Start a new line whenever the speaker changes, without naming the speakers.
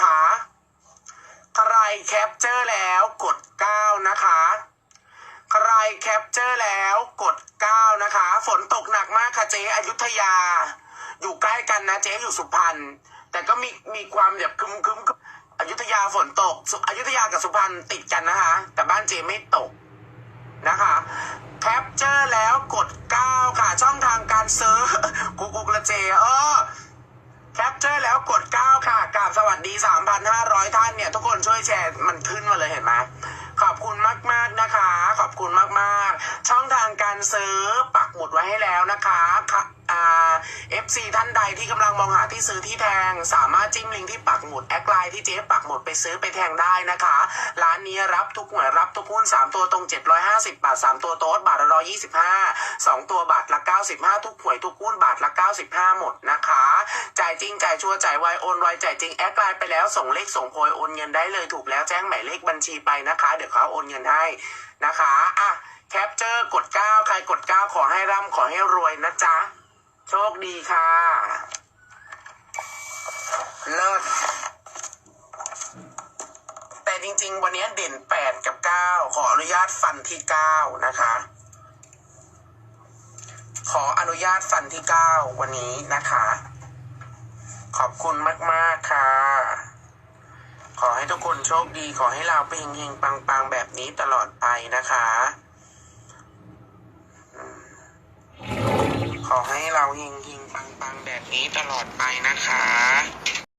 นะคะ ใครแคปเจอร์แล้วกด 9 นะคะ ใครแคปเจอร์แล้วกด 9 นะคะ ฝนตกหนักมากค่ะเจ๊อยุธยา อยู่ใกล้กันนะเจ๊อยู่สุพรรณแต่ก็มีมีความแบบคึมคึมคึมอยุธยาฝนตกอยุธยากับสุพรรณติดกันนะคะ แต่บ้านเจ๊ไม่ตกนะคะแคปเจอร์แล้วกด 9 ค่ะ ช่องทางการซื้อกูกูกระเจเออ แคปเจอร์แล้วกด 9 ค่ะกราบสวัสดี 3,500 ท่านเนี่ยทุกคนช่วยแชร์มันขึ้นมาเลยเห็นไหมขอบคุณมากๆนะคะ ขอบคุณมากๆ ช่องทางการซื้อปักหมุดไว้ให้แล้วนะคะค่ะอ่า FC ท่านใดที่กำลังมองหาที่ซื้อที่แทง สามารถจิ้มลิงก์ที่ปักหมุดแอดไลน์ที่เจ๊ปักหมุดไปซื้อไปแทงได้นะคะ ร้านนี้รับทุกหวยรับทุกหุ้น3 ตัวตรง 750 บาท 3 ตัวโต๊ดบาทละ125 2 ตัวบาทละ 95 ทุกหวยทุกหุ้นบาทละ 95 หมดนะคะายจริงจ่ายชัวร์จ่ายไวโอนไวจ่ายจริงแอดไลน์ไปแล้วส่งเลขส่งโพยโอนเงินได้เลยถูกแล้วแจ้งหมายเลขบัญชีไปนะคะ เดี๋ยวเขาโอนเงินให้นะคะอะแคปเจอร์กด 9 ใครกด 9 ขอให้ร่ำขอให้รวยนะจ๊ะ โชคดีค่ะ เลิศแต่จริง ๆ วันนี้เด่น 8 กับ 9 ขออนุญาตฟันที่ 9 นะคะ ขออนุญาตฟันที่ 9 วันนี้นะคะ ขอบคุณมาก ๆ ค่ะ ขอให้ทุกคนโชคดี ขอให้เราเปเฮงๆปัง ๆ แบบนี้ตลอดไปนะคะ ขอให้เราเฮงๆปัง ๆ แบบนี้ตลอดไปนะคะ